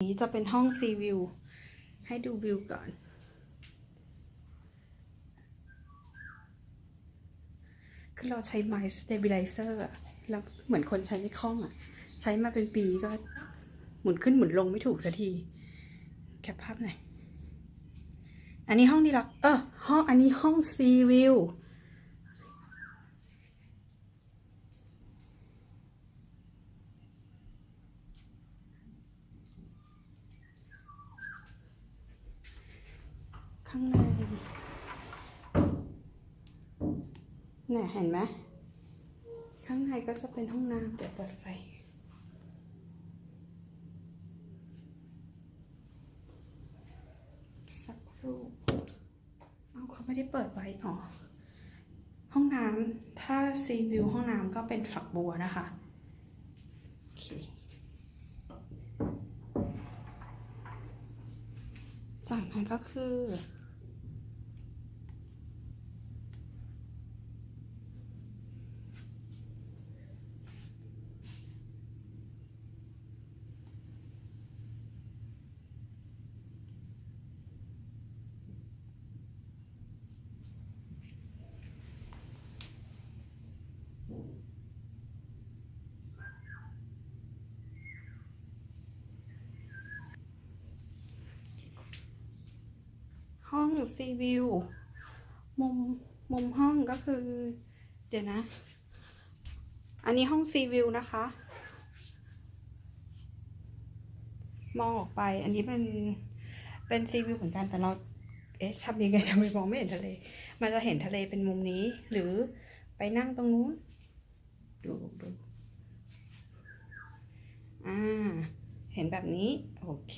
นี้จะเป็นห้องซีวิว ให้ดูวิวก่อน คือเราใช้ไม้ stabilizer อะแล้วเหมือนคนใช้ไม่คล่องอะใช้มาเป็นปีก็หมุนขึ้นหมุนลงไม่ถูกสักที แคปภาพหน่อย อันนี้ห้องดีลัก เออห้องอันนี้ห้องซีวิว ข้างในเนี่ยเห็นไหมข้างในก็จะเป็นห้องน้ำเดี๋ยวเปิดไฟ สักครู่เอาเขาไม่ได้เปิดไว้อ๋อห้องน้ำถ้าซีวิวห้องน้ำก็เป็นฝักบัวนะคะโอเคจากนั้นก็คือ ห้องซีวิวมุมมุมห้องก็คือ เดี๋ยวนะ อันนี้ห้องซีวิวนะคะ มองออกไป อันนี้เป็นเป็นซีวิวเหมือนกันแต่เราเอ๊ะทำยังไงทำไมมองไม่เห็นทะเล มันจะเห็นทะเลเป็นมุมนี้ หรือไปนั่งตรงนู้น ดูดูอ่า เห็นแบบนี้ โอเค